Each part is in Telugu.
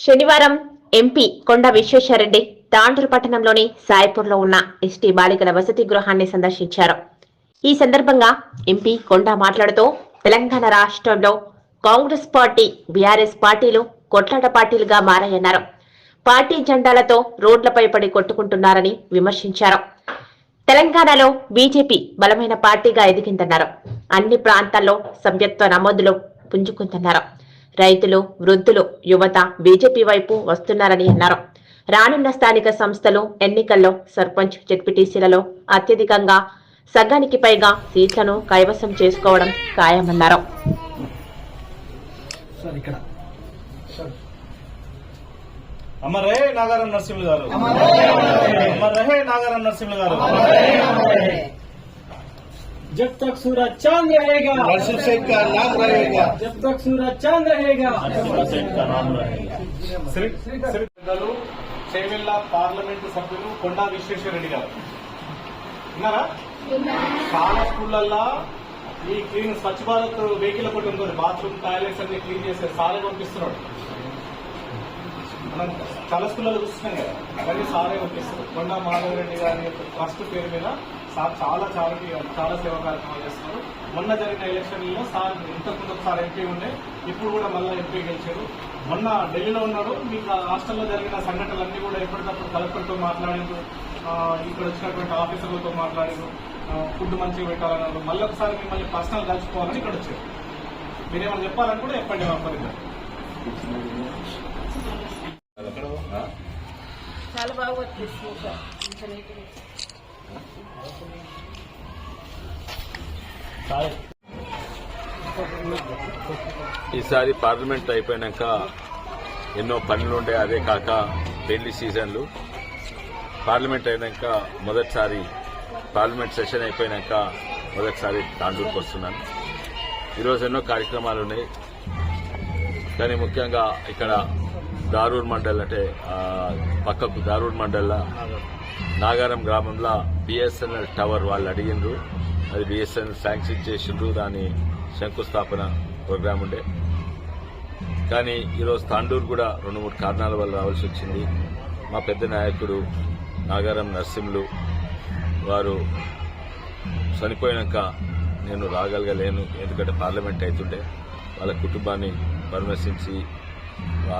శనివారం ఎంపీ కొండ విశ్వేశ్వరరెడ్డి తాండూరు పట్టణంలోని సాయిపూర్లో ఉన్న ఎస్టీ బాలికల వసతి గృహాన్ని సందర్శించారు. ఈ సందర్భంగా ఎంపీ కొండ మాట్లాడుతూ తెలంగాణ రాష్ట్రంలో కాంగ్రెస్ పార్టీ బీఆర్ఎస్ పార్టీలు కొట్లాట పార్టీలుగా మారాయన్నారు. పార్టీ జెండాలతో రోడ్లపై పడి కొట్టుకుంటున్నారని విమర్శించారు. తెలంగాణలో బీజేపీ బలమైన పార్టీగా ఎదిగిందన్నారు. అన్ని ప్రాంతాల్లో సభ్యత్వ నమోదులు పుంజుకుంటున్నారు. రైతులు వృద్ధులు యువత బీజేపీ వైపు వస్తున్నారని అన్నారు. రానున్న స్థానిక సంస్థలు ఎన్నికల్లో సర్పంచ్ జెడ్పీటీసీలలో అత్యధికంగా సగానికి పైగా సీట్లను కైవసం చేసుకోవడం ఖాయమన్నారు. అమర్ నాగారం నరసింహులు గారు. అమర్ నాగారం నరసింహులు గారు. जब तक सूरज चांद रहेगा नरसिंह सेठ का नाम रहेगा जब तक सूरज चांद रहेगा శ్రీ శ్రీ పెద్దలు చేవెళ్ళ పార్లమెంటు సభ్యులు కొండా విశ్వేశ్వరరెడ్డి గారు విన్నారా చాలా స్కూళ్ళల్లో ఈ క్లీన్ స్వచ్ఛ భారత్ వెహికల్ ఒకటి ఉంటుంది బాత్రూమ్ టాయిలెట్స్ అన్ని క్లీన్ చేసే సారే పంపిస్తున్నాడు మనం చాలా స్కూళ్ళలో చూస్తున్నాం కదా. అలాగే సారే పంపిస్తారు కొండ మాధవరెడ్డి గారి ఫస్ట్ పేరు మీద సార్ చాలా చారిటీ చాలా సేవా కార్యక్రమాలు చేస్తున్నారు. మొన్న జరిగిన ఎలక్షన్లో సార్ ఇంతకుముందు ఒకసారి ఎంపీ ఉండే ఇప్పుడు కూడా మళ్ళీ ఎంపీ గెలిచారు. మొన్న ఢిల్లీలో ఉన్నాడు మీకు ఆ రాష్ట్రంలో జరిగిన సంఘటనలన్నీ కూడా ఎప్పటికప్పుడు కలెక్టర్తో మాట్లాడిండు ఇక్కడ వచ్చినటువంటి ఆఫీసర్లతో మాట్లాడిండు ఫుడ్ మంచిగా పెట్టాలన్నారు. మళ్ళీ ఒకసారి మిమ్మల్ని పర్సనల్ కలుసుకోవాలని ఇక్కడ వచ్చారు. మీరేమైనా చెప్పాలని కూడా చెప్పండి మా చాలా బాగా వచ్చేస్తుంది సార్. ఇంత నీట్గా ఈసారి పార్లమెంట్ అయిపోయినాక ఎన్నో పనులు ఉండే అదే కాక పెళ్ళి సీజన్లు. పార్లమెంట్ అయినాక మొదటిసారి పార్లమెంట్ సెషన్ అయిపోయినాక మొదటిసారి తాండూరుకు వస్తున్నాను. ఈరోజు ఎన్నో కార్యక్రమాలు ఉన్నాయి. కానీ ముఖ్యంగా ఇక్కడ దారూర్ మండల్ అంటే పక్కకు దారూర్ మండల్ నాగారం గ్రామంలో బిఎస్ఎన్ఎల్ టవర్ వాళ్ళు అడిగిండ్రు. అది బిఎస్ఎన్ఎల్ శాంక్షన్ చేసిండ్రు. దాని శంకుస్థాపన ప్రోగ్రాం ఉండే. కానీ ఈరోజు తాండూరు కూడా రెండు మూడు కారణాల వల్ల రావాల్సి వచ్చింది. మా పెద్ద నాయకుడు నాగారం నర్సింహులు వారు చనిపోయాక నేను రాగలగలేను. ఎందుకంటే పార్లమెంట్ అవుతుండే. వాళ్ళ కుటుంబాన్ని పరామర్శించి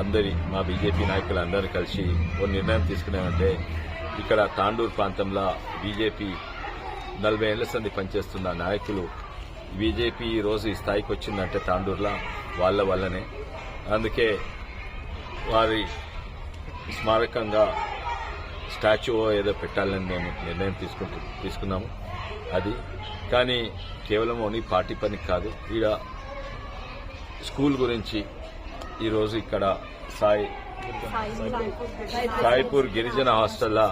అందరి మా బీజేపీ నాయకులు అందరూ కలిసి ఓ నిర్ణయం తీసుకున్నామంటే ఇక్కడ తాండూరు ప్రాంతంలో బీజేపీ నలభై ఏళ్ళ సంది పనిచేస్తున్న నాయకులు బీజేపీ ఈరోజు రోజు ఈ స్థాయికి వచ్చిందంటే తాండూరులో వాళ్ళ వల్లనే. అందుకే వారి స్మారకంగా స్టాచ్యూ ఏదో పెట్టాలని మేము నిర్ణయం తీసుకుంటు తీసుకున్నాము. అది కానీ కేవలం ఓన్లీ పార్టీ పని కాదు ఈడ స్కూల్ గురించి ఈరోజు ఇక్కడ సాయి సాయిపూర్ గిరిజన హాస్టల్లో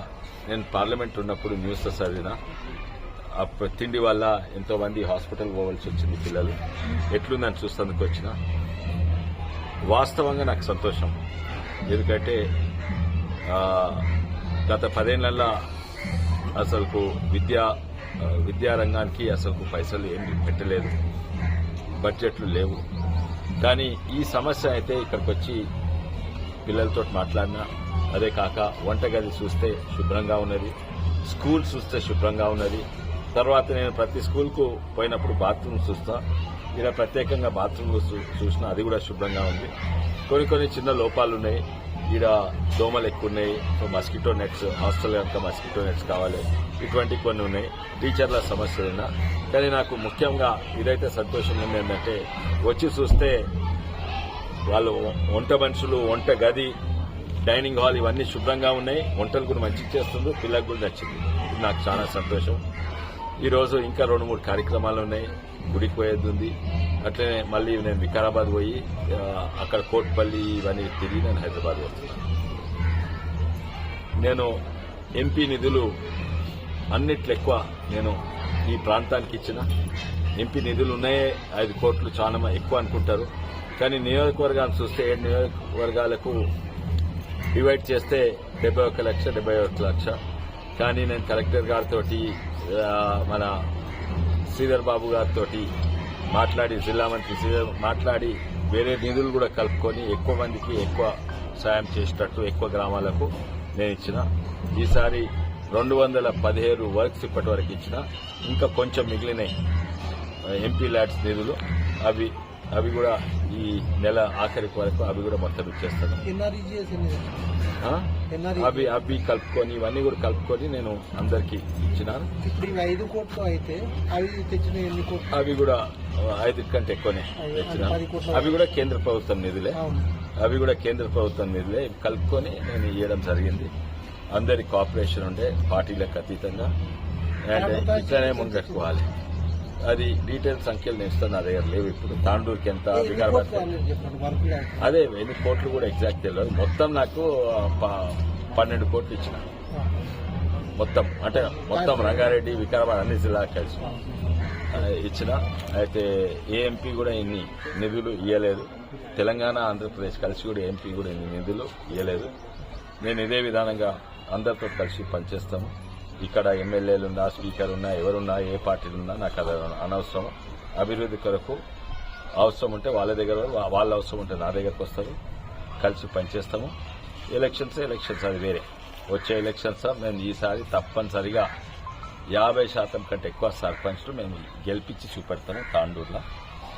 నేను పార్లమెంట్ ఉన్నప్పుడు న్యూస్ చదివిన. ఆ తిండి వల్ల ఎంతో మంది హాస్పిటల్ పోవాల్సి వచ్చింది పిల్లలు. ఎట్లుందని చూస్తేందుకు వచ్చిన. వాస్తవంగా నాకు సంతోషం. ఎందుకంటే గత పదేళ్ళలో అసలుకు విద్యా విద్యారంగానికి అసలుకు పైసలు ఏమి పెట్టలేదు. బడ్జెట్లు లేవు. కానీ ఈ సమస్య అయితే ఇక్కడికి వచ్చి పిల్లలతో మాట్లాడినా. అదే కాక వంటగది చూస్తే శుభ్రంగా ఉన్నది. స్కూల్ చూస్తే శుభ్రంగా ఉన్నది. తర్వాత నేను ప్రతి స్కూల్కు పోయినప్పుడు బాత్రూమ్ చూస్తా. ఇలా ప్రత్యేకంగా బాత్రూమ్ చూసినా అది కూడా శుభ్రంగా ఉంది. కొన్ని కొన్ని చిన్న లోపాలు ఉన్నాయి. ఈడ దోమలు ఎక్కువ ఉన్నాయి సో మస్కిటో నెట్స్ హాస్టల్ కనుక మస్కిటో నెట్స్ కావాలి. ఇటువంటి కొన్ని ఉన్నాయి. టీచర్ల సమస్యలు ఉన్నా కానీ నాకు ముఖ్యంగా ఇదైతే సంతోషంగా ఉంది ఏంటంటే వచ్చి చూస్తే వాళ్ళు వంట మనుషులు వంట గది డైనింగ్ హాల్ ఇవన్నీ శుభ్రంగా ఉన్నాయి. వంటలు కూడా మంచిగా చేస్తుండ్రు పిల్లలకు కూడా నచ్చింది. ఇది నాకు చాలా సంతోషం. ఈరోజు ఇంకా రెండు మూడు కార్యక్రమాలు ఉన్నాయి. గుడికి పోయేది ఉంది. అట్లనే మళ్ళీ నేను వికారాబాద్ పోయి అక్కడ కోట్పల్లి ఇవన్నీ తిరిగి నేను హైదరాబాద్ వస్తున్నాను నేను ఎంపీ నిధులు అన్నిట్లెక్కువ నేను ఈ ప్రాంతానికి ఇచ్చిన. ఎంపీ నిధులు ఉన్నాయే. ఐదు కోట్లు చాలా ఎక్కువ అనుకుంటారు. కానీ నియోజకవర్గాన్ని చూస్తే ఏడు నియోజకవర్గాలకు డివైడ్ చేస్తే డెబ్బై ఒక్క లక్ష డెబ్బై ఒక్క లక్ష. కానీ నేను కలెక్టర్ గారితో మన శ్రీధర్ బాబు గారితో మాట్లాడి జిల్లా మంత్రి శ్రీధర్ మాట్లాడి వేరే నిధులు కూడా కలుపుకొని ఎక్కువ మందికి ఎక్కువ సాయం చేసేటట్టు ఎక్కువ గ్రామాలకు నేను ఇచ్చిన. ఈసారి రెండు వందల పదిహేడు వర్క్స్ ఇప్పటి వరకు ఇచ్చిన. ఇంకా కొంచెం మిగిలినాయి ఎంపీ ల్యాడ్స్ నిధులు అవి అవి కూడా ఈ నెల ఆఖరికి వరకు అవి కూడా మొత్తం ఇచ్చేస్తాను. అవి అవి కలుపుకొని ఇవన్నీ కూడా కలుపుకొని నేను అందరికి ఇచ్చినాను. ఇప్పుడు ఇవి ఐదు కోట్లు అయితే అవి తెచ్చిన ఎన్ని కోట్లు? అవి కూడా ఐదు కంటే ఎక్కువనే తెచ్చినాను కోట్ల అవి కూడా కేంద్ర ప్రభుత్వం నిధులే. అవి కూడా కేంద్ర ప్రభుత్వం నిధులే. కలుపుకొని నేను ఇవ్వడం జరిగింది. అందరి కోఆపరేషన్ ఉండే పార్టీలకు అతీతంగా. అండ్ ఇట్లనే ముంగట్టుకోవాలి అది డీటెయిల్ సంఖ్యలు నేను ఇస్తాను నా దగ్గర లేవు ఇప్పుడు. తాండూరుకి ఎంత వికారాబాద్ అదే ఎన్ని కోట్లు కూడా ఎగ్జాక్ట్ తెలియదు. మొత్తం నాకు పన్నెండు కోట్లు ఇచ్చిన. మొత్తం అంటే మొత్తం రంగారెడ్డి వికారాబాద్ అన్ని జిల్లాలకు కలిసి. ఇచ్చిన. అయితే ఏ ఎంపీ కూడా ఇన్ని నిధులు ఇవ్వలేదు తెలంగాణ ఆంధ్రప్రదేశ్ కలిసి కూడా ఎంపీ కూడా ఇన్ని నిధులు ఇవ్వలేదు నేను ఇదే విధానంగా అందరితో కలిసి పనిచేస్తాము. ఇక్కడ ఎమ్మెల్యేలు ఉన్నా స్పీకర్ ఉన్నా ఎవరున్నా ఏ పార్టీలు ఉన్నా నాకు అది అనవసరం. అభివృద్ధి కొరకు అవసరం ఉంటే వాళ్ళ దగ్గర వాళ్ళ అవసరం ఉంటే నా దగ్గరకు వస్తారు. కలిసి పనిచేస్తాము. ఎలక్షన్స్ ఎలక్షన్స్ అది వేరే. వచ్చే ఎలక్షన్స్ మేము ఈసారి తప్పనిసరిగా యాభై శాతం కంటే ఎక్కువ సర్పంచ్లు మేము గెలిపించి చూపెడతాము తాండూరులో.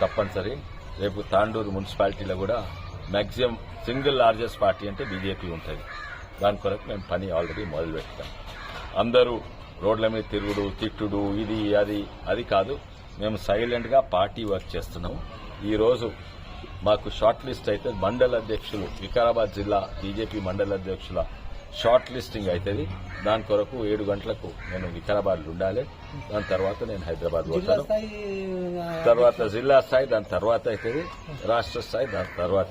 తప్పనిసరి. రేపు తాండూరు మున్సిపాలిటీలో కూడా మ్యాక్సిమం సింగిల్ లార్జెస్ట్ పార్టీ అంటే బీజేపీ ఉంటుంది. దాని కొరకు మేము పని ఆల్రెడీ మొదలు పెట్టాము అందరూ రోడ్ల మీద తిరుగుడు తిట్టుడు ఇది అది అది కాదు. మేము సైలెంట్గా పార్టీ వర్క్ చేస్తున్నాము. ఈరోజు మాకు షార్ట్ లిస్ట్ అయితే మండల అధ్యక్షులు వికారాబాద్ జిల్లా బీజేపీ మండల అధ్యక్షుల షార్ట్ లిస్టింగ్ అవుతుంది దాని కొరకు ఏడు గంటలకు నేను వికారాబాద్ ఉండాలి. దాని తర్వాత నేను హైదరాబాద్ పోతాను. తర్వాత జిల్లా స్థాయి దాని తర్వాత అవుతుంది రాష్ట్ర స్థాయి దాని తర్వాత